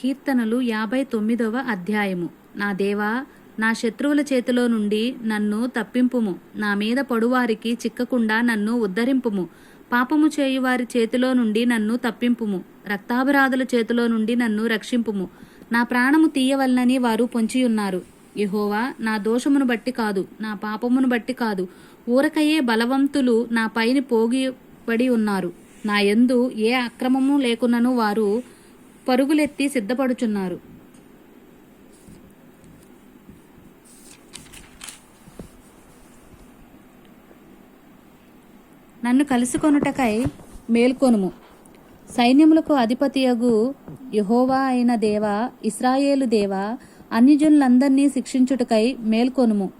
కీర్తనలు యాభై తొమ్మిదవ అధ్యాయము. నా దేవా నా శత్రువుల చేతిలో నుండి నన్ను తప్పింపుము. నా మీద పడువారికి చిక్కకుండా నన్ను ఉద్ధరింపుము. పాపము చేయువారి చేతిలో నుండి నన్ను తప్పింపుము. రక్తాపరాధుల చేతిలో నుండి నన్ను రక్షింపుము. నా ప్రాణము తీయవలనని వారు పొంచియున్నారు. యహోవా నా దోషమును బట్టి కాదు నా పాపమును బట్టి కాదు. ఊరకయే బలవంతులు నా పైని పోగిపడి ఉన్నారు. నా ఎందు ఏ అక్రమము లేకున్నను వారు పరుగులెత్తి సిద్ధపడుచున్నారు. నన్ను కలుసుకొనుటకై మేల్కొనుము. సైన్యములకు అధిపతియగు యహోవా అయిన దేవా ఇస్రాయేలు దేవా అన్యజనులందరినీ శిక్షించుటకై మేల్కొనుము.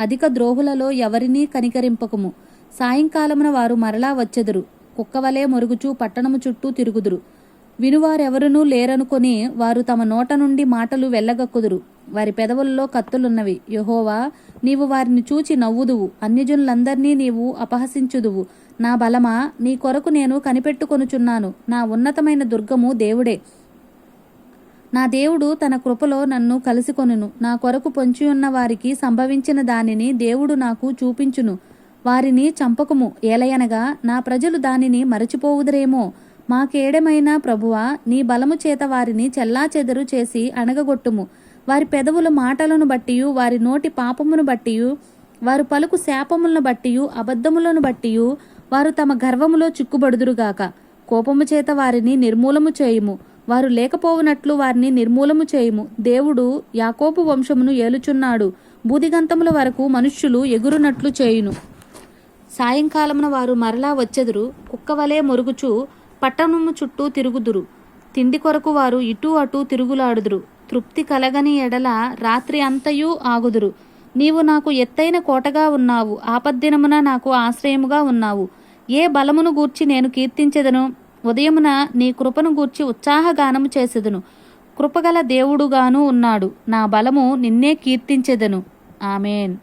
అధిక ద్రోహులలో ఎవరినీ కనికరింపకము. సాయంకాలమున వారు మరలా వచ్చెదురు. కుక్కవలే మొరుగుచూ పట్టణము చుట్టూ తిరుగుదురు. వినువారెవరునూ లేరనుకొని వారు తమ నోట నుండి మాటలు వెళ్ళగక్కుదురు. వారి పెదవుల్లో కత్తులున్నవి. యహోవా నీవు వారిని చూచి నవ్వుదువు. అన్యజనులందరినీ నీవు అపహసించుదువు. నా బలమా నీ కొరకు నేను కనిపెట్టుకొనుచున్నాను. నా ఉన్నతమైన దుర్గము దేవుడే. నా దేవుడు తన కృపలో నన్ను కలిసికొనును. నా కొరకు పొంచియున్న వారికి సంభవించిన దానిని దేవుడు నాకు చూపించును. వారిని చంపకుము. ఏలయనగా నా ప్రజలు దానిని మరచిపోవుదరేమో. మాకేడమైన ప్రభువా నీ బలము చేత వారిని చెల్లాచెదరు చేసి అణగగొట్టుము. వారి పెదవుల మాటలను బట్టియు వారి నోటి పాపమును బట్టియు వారు పలుకు శాపములను బట్టియు అబద్ధములను బట్టియు వారు తమ గర్వములో చిక్కుబడుదురుగాక. కోపము చేత వారిని నిర్మూలము చేయుము. వారు లేకపోవునట్లు వారిని నిర్మూలము చేయుము. దేవుడు యాకోపు వంశమును ఏలుచున్నాడు. బూదిగంతముల వరకు మనుష్యులు ఎగురునట్లు చేయును. సాయంకాలమున వారు మరలా వచ్చెదురు. కుక్కవలే మొరుగుచు పట్టణము చుట్టూ తిరుగుదురు. తిండి కొరకు వారు ఇటూ అటు తిరుగులాడుదురు. తృప్తి కలగని ఎడల రాత్రి అంతయు ఆగుదురు. నీవు నాకు ఎత్తైన కోటగా ఉన్నావు. ఆపద్దినమున నాకు ఆశ్రయముగా ఉన్నావు. ఏ బలమును గూర్చి నేను కీర్తించెదను? ఉదయమున నీ కృపను గూర్చి ఉత్సాహగానము చేసెదను. కృపగల దేవుడుగాను ఉన్నాడు. నా బలము నిన్నే కీర్తించెదను. ఆమెన్.